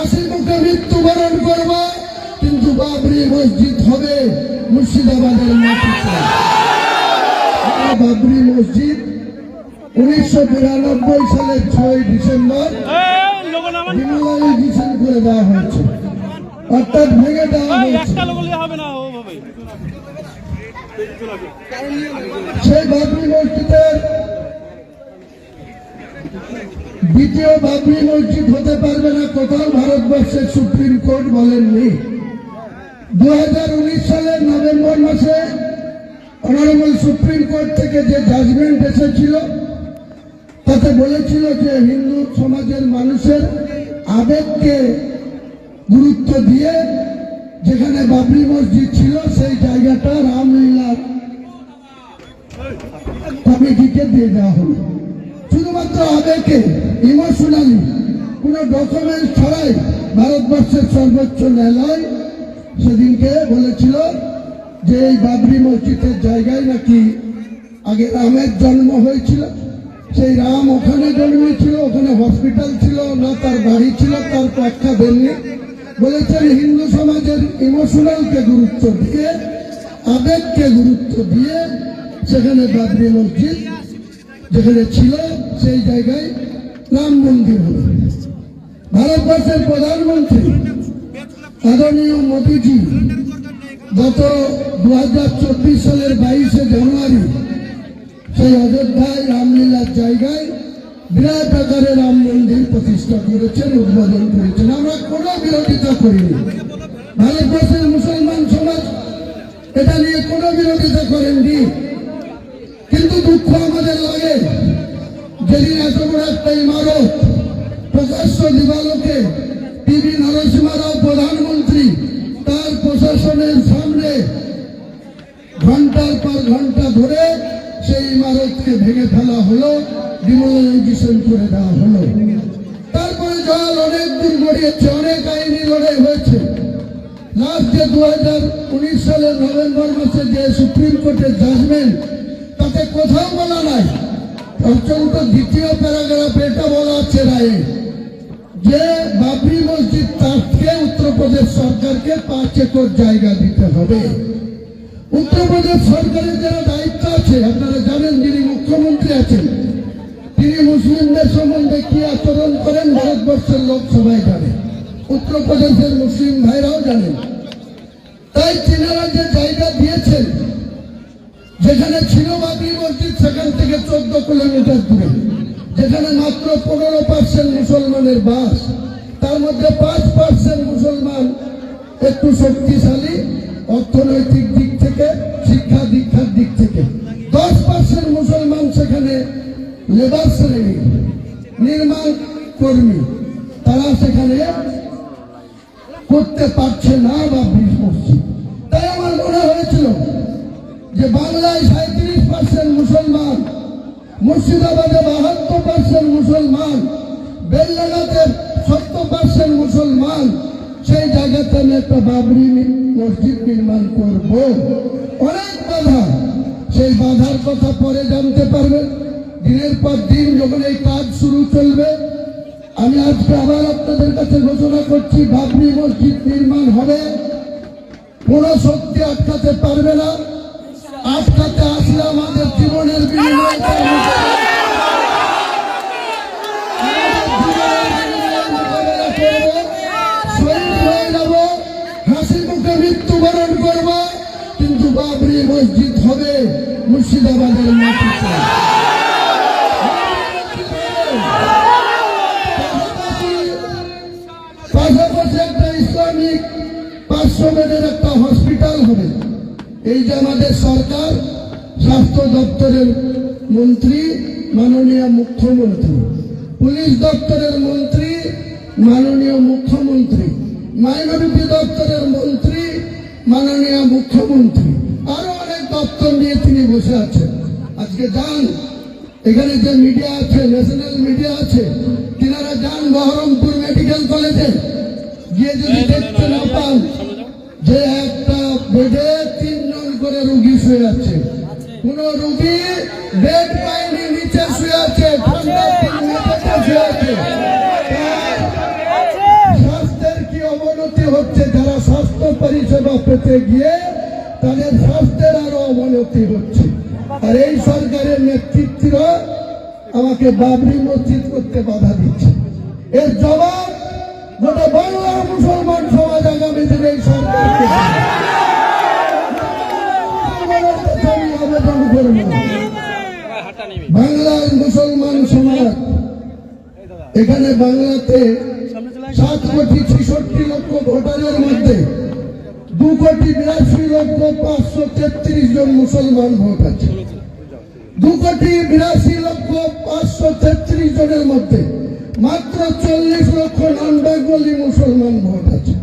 হাসি মুখে মৃত্যুবরণ করব কিন্তু বাবরি মসজিদ হবে মুর্শিদাবাদের মাটিতে। বাবরি মসজিদ উনিশশো বিরানব্বই সালের ছয় ডিসেম্বর ডিমোলাইজেশন করে দেওয়া হয়েছে। অর্থাৎ ভেঙে দেওয়া হয়েছে। সেই বাবরি মসজিদের দ্বিতীয় বাবরি মসজিদ হতে পারবে না, কোথাও ভারতবর্ষের সুপ্রিম কোর্ট বলেননি। দু হাজার উনিশ সালের নভেম্বর মাসে অনারেবল সুপ্রিম কোর্ট থেকে যে জাজমেন্ট এসেছিল, তাতে বলেছিল যে হিন্দু সমাজের মানুষের আবেগকে গুরুত্ব দিয়ে যেখানে বাবরি মসজিদ ছিল, সেই জায়গাটা রামলীলার কমিটিকে দিয়ে দেওয়া হলো। শুধুমাত্র আবেগে ইমোশনালি কোন ডকুমেন্ট ছাড়াই ভারতবর্ষের সর্বোচ্চ ন্যায়ালয় সেদিনকে বলেছিল যে এই বাবরি মসজিদের জায়গায় নাকি আগে রামের জন্ম হয়েছিল। সেই রাম ওখানে জন্মেছিল ওখানে হসপিটাল ছিল, না তার বাড়ি ছিল, তার ব্যাখ্যা দেননি। বলেছেন হিন্দু সমাজের ইমোশনালকে গুরুত্ব দিয়ে, আবেগকে গুরুত্ব দিয়ে সেখানে বাবরি মসজিদ যেখানে ছিল, সেই জায়গায় রাম মন্দির হল ভারতবর্ষের প্রধানমন্ত্রী আদরণীয় মোদীজি গত দুহাজার চব্বিশ সালের বাইশে জানুয়ারি সেই অযোধ্যায় রামলীলার জায়গায় বিরাট আকারে রাম মন্দির প্রতিষ্ঠা করেছেন, উদ্বোধন করেছেন। আমরা কোনো বিরোধিতা করিনি। ভারতবর্ষের মুসলমান সমাজ এটা নিয়ে কোনো বিরোধিতা করেননি। কিন্তু দুঃখ আমাদের লাগে। যেদিন এত বড় একটা ইমারত, প্রকাশ্য দিবালোকে টিভি নরসিংহ রাও প্রধানমন্ত্রী, তার প্রশাসনের সামনে ঘণ্টার পর ঘণ্টা ধরে সেই ইমারতকে ভেঙে ফেলা হলো, ডিমোলাইজেশন করে দেওয়া হলো। তারপরে জল অনেক দিন গড়িয়েছে, অনেক আইনি লড়াই হয়েছে। লাস্ট যে দু হাজার উনিশ সালের নভেম্বর মাসে যে সুপ্রিম কোর্টের জাজমেন্ট তাতে কোথাও বলা নাই। অত্যন্ত দ্বিতীয় প্যারাগ্রাফে এটা বলা আছে রায়ে যে বাবরি মসজিদ ট্রাস্টকে উত্তরপ্রদেশ সরকারকে পাঁচ একর জায়গা দিতে হবে। উত্তরপ্রদেশ সরকারের যারা দায়িত্ব আছে, আপনারা জানেন যিনি মুখ্যমন্ত্রী আছেন, তিনি মুসলিমদের সম্বন্ধে কি আচরণ করেন ভারতবর্ষের লোক সবাই জানে উত্তরপ্রদেশের মুসলিম ভাইরাও জানেন। তাই তিনারা যে জায়গা দিয়েছেন যেখানে ছিল বাবরি মসজিদ, সেখান থেকে চোদ্দ কিলোমিটার দূরে। যেখানে মাত্র পনেরো পার্সেন্ট মুসলমানের বাস, তার মধ্যে পাঁচ পার্সেন্ট মুসলমান একটু শক্তিশালী অর্থনৈতিক দিক থেকে, শিক্ষা দীক্ষার দিক থেকে। দশ পার্সেন্ট মুসলমান সেখানে লেবার শ্রেণি, নির্মাণ কর্মী। তারা সেখানে করতে পারছে না বাবরি মসজিদ তাই আমার মনে হয়েছিল যে বাংলায় সাঁত্রিশ পার্সেন্ট মুসলমান, মুর্শিদাবাদে বাহাত্তর পার্সেন্ট মুসলমান বেললাগাতে সত্তর পার্সেন্ট মুসলমান, সেই জায়গাতে আমি একটা বাবরি মসজিদ নির্মাণ করব। অনেক বাধা। সেই বাধার কথা পরে জানতে পারবেন। দিনের পর দিন যখন এই কাজ শুরু চলবে, আমি আজকে আবার আপনাদের কাছে ঘোষণা করছি, বাবরি মসজিদ নির্মাণ হবে। কোন শক্তি আটকাতে পারবে না। একটা ইসলামিক পাঁচশো একটা হসপিটাল হবে এই যে আমাদের সরকার স্বাস্থ্য দপ্তরের মন্ত্রী মাননীয় মুখ্যমন্ত্রী। পুলিশ দপ্তরের মন্ত্রী মাননীয় মুখ্যমন্ত্রী। মাইনরিটি দপ্তরের মন্ত্রী মাননীয় মুখ্যমন্ত্রী। আরও অনেক দপ্তর নিয়ে তিনি বসে আছেন। আজকে যান এখানে যে মিডিয়া আছে ন্যাশনাল মিডিয়া আছে তিনারা যান বহরমপুর মেডিকেল কলেজে। গিয়ে যদি দেখতে না পান যে একটা বেডে তিনজন করে রুগী শুয়ে আছে। কোন রুগী বেড পায়নি নিচে শুয়ে আছে শুয়ে আছে। তার স্বাস্থ্য হচ্ছে যারা স্বাস্থ্য পরিষেবা পেতে গিয়ে তাদের স্বাস্থ্যের আরও অবনতি হচ্ছে। আর এই সরকারের নেতৃত্বরা আমাকে বাবরি মসজিদ করতে বাধা দিচ্ছে। এর জবাব গোটা বাংলার মুসলমান সমাজ আগামী দিনে এই সরকারকে করব বাংলার মুসলমান সমাজ, এখানে বাংলাতে সাত কোটি ছেষট্টি লক্ষ ভোটারের মধ্যে দু কোটি বিরাশি লক্ষ পাঁচশো তেত্রিশ জন মুসলমান ভোট আছে। দু কোটি বিরাশি লক্ষ পাঁচশো তেত্রিশ জনের মধ্যে মাত্র চল্লিশ লক্ষ নন বেঙ্গলি মুসলমান ভোট আছে।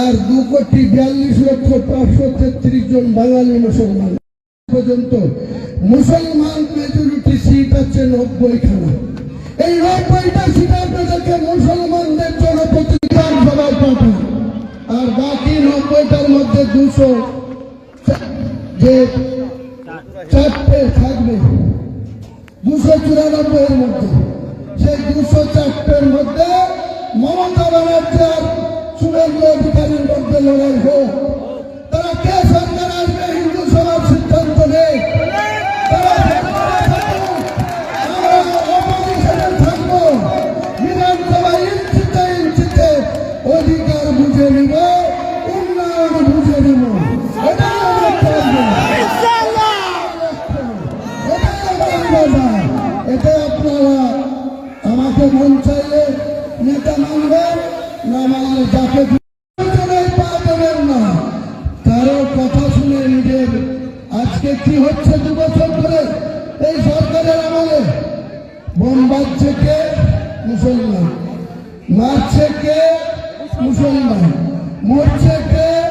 আর দু কোটি বিয়াল্লিশ লক্ষ পাঁচশো তেত্রিশ জন বাঙালি মুসলমান। পর্যন্ত মুসলমান মেজরিটি সিট আছে নব্বই খানা এই নব্বইটা সিট আপনাদেরকে মুসলমানদের জন্য প্রতিকার সবাই পাঠান আর বাকি নব্বইটার মধ্যে দুশো যে চারটে থাকবে, দুশো চুরানব্বই এর মধ্যে। সেই দুশো চারটের মধ্যে মমতা ব্যানার্জি আর শুভেন্দু অধিকারীর মধ্যে লড়াই হোক। বাধা। আপনারা আমাকে মন চাইলে না মানলে কথা শুনে নিজের আজকে কি হচ্ছে দু ধরে এই সরকারের আমলে? বোম বাজছে কে? মুসলমান। মারছে কে? মুসলমান। মরছে কে?